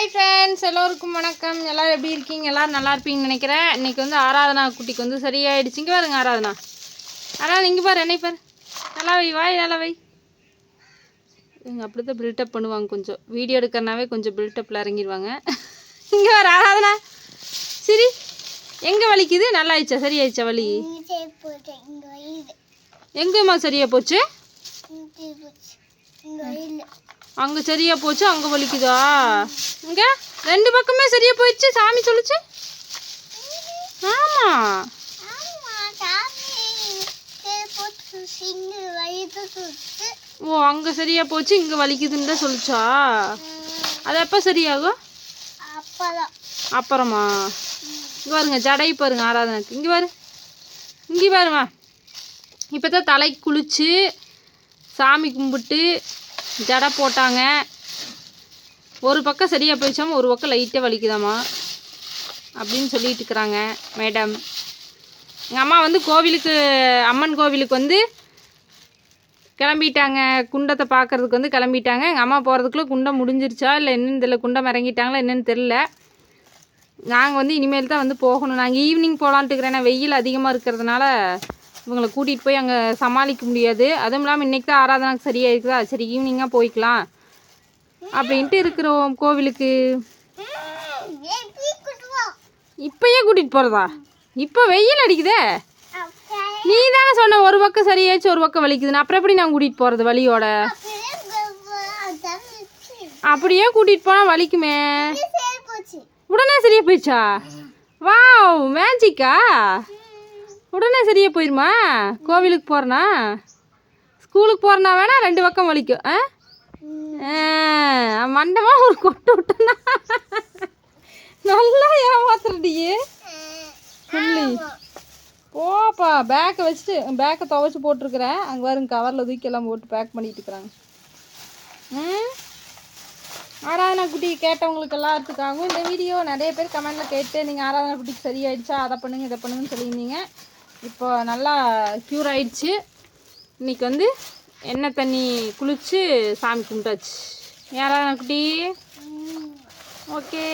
Hi friends எல்லோருக்கும் வணக்கம். எல்லோரும் எப்படி இருக்கீங்க? எல்லோரும் நல்லா இருப்பீங்கன்னு நினைக்கிறேன். இன்னைக்கு வந்து ஆராதனா குட்டிக்கு வந்து சரியாயிடுச்சு. இங்கே பாருங்க ஆராதனா. ஆராதனா இங்கே பாரு என்னை பாரு. நல்லா வை வாய் நல்லா வை. இவங்க அப்படி தான் பில்டப் பண்ணுவாங்க கொஞ்சம். வீடியோ எடுக்கிறனாவே கொஞ்சம் பில்டப்பில் இறங்கிடுவாங்க இங்கே வர ஆராதனா. சரி. எங்கே வலிக்குது? நல்லா ஆயிடுச்சா சரியாயிடுச்சா வலி? எங்கேம்மா சரியாக போச்சு? அங்கே சரியா போச்சு அங்கே வலிக்குதா? இங்கே ரெண்டு பக்கமே சரியா போயிடுச்சு சாமி சொல்லுச்சு. ஆமாம் ஓ அங்கே சரியா போச்சு இங்கே வலிக்குதுன்னு தான் சொல்லுச்சா? அது எப்போ சரியாகும்? அப்புறமா? இங்கே பாருங்க ஜடை பாருங்க ஆராதனைக்கு. இங்கே பாரு. இங்கே பாருமா இப்போ தான் தலைக்கு குளிச்சு சாமி கும்பிட்டு ஜடை போட்டாங்க. ஒரு பக்கம் சரியாக போயிடுச்சாமல் ஒரு பக்கம் லைட்டாக வலிக்குதாம்மா அப்படின்னு சொல்லிட்டு இருக்கிறாங்க மேடம் எங்கள் அம்மா வந்து கோவிலுக்கு அம்மன் கோவிலுக்கு வந்து கிளம்பிட்டாங்க. குண்டத்தை பார்க்கறதுக்கு வந்து கிளம்பிட்டாங்க. எங்கள் அம்மா போகிறதுக்குள்ளே குண்டம் முடிஞ்சிருச்சா இல்லை என்னன்னு தெரியல குண்டம் இறங்கிட்டாங்களா என்னென்னு தெரில நாங்கள் வந்து இனிமேல் தான் வந்து போகணும். நாங்கள் ஈவினிங் போகலான்ட்டு இருக்கிறேன். வெயில் அதிகமாக இருக்கிறதுனால இவங்களை கூட்டிகிட்டு போய் அங்கே சமாளிக்க முடியாது. அதுவும் இல்லாமல் இன்றைக்கி தான் ஆராதனாக்கு சரியாக இருக்குதா சரி ஈவினிங்காக போய்க்கலாம். அப்படின்ட்டு இருக்கிறோம் கோவிலுக்கு. இப்போயே கூட்டிகிட்டு போகிறதா இப்போ வெயில் அடிக்குதே. நீ தானே சொன்ன ஒரு பக்கம் சரியாச்சு ஒரு பக்கம் வலிக்குதுன்னு. அப்புறம் எப்படி நான் கூட்டிகிட்டு போகிறது வலியோட? அப்படியே கூட்டிகிட்டு போனால் வலிக்குமே. உடனே சரியா போயிடுச்சா? வாவ் மேஜிக்கா உடனே சரியாக போயிருமா? கோவிலுக்கு போகிறனா ஸ்கூலுக்கு போகிறனா வேணா? ரெண்டு பக்கம் வலிக்கும். ஆ? மண்டமாக ஒரு கொட்டு விட்டனா? நல்லா ஏமாத்துறடியே. சொல்லி. போப்பா பேக்கை வச்சுட்டு பேக்கை துவைச்சி போட்டிருக்கிறேன். அங்கே வரும் கவரில் தூக்கி எல்லாம் போட்டு பேக் பண்ணிட்டு இருக்கிறாங்க. ம் ஆராதனா குட்டி கேட்டவங்களுக்கு எல்லாத்துக்காகவும் இந்த வீடியோ நிறைய பேர் கமெண்டில் கேட்டு நீங்கள் ஆராதனா குட்டிக்கு சரியாயிடுச்சா? அதை பண்ணுங்க இதை பண்ணுங்கன்னு சொல்லியிருந்தீங்க. இப்போ நல்லா க்யூர் ஆயிடுச்சு. இன்னைக்கு வந்து எண்ணெய் தண்ணி குளிச்சு சாமி கும்பிட்டாச்சு. ஆராதனா குட்டி? ஓகே.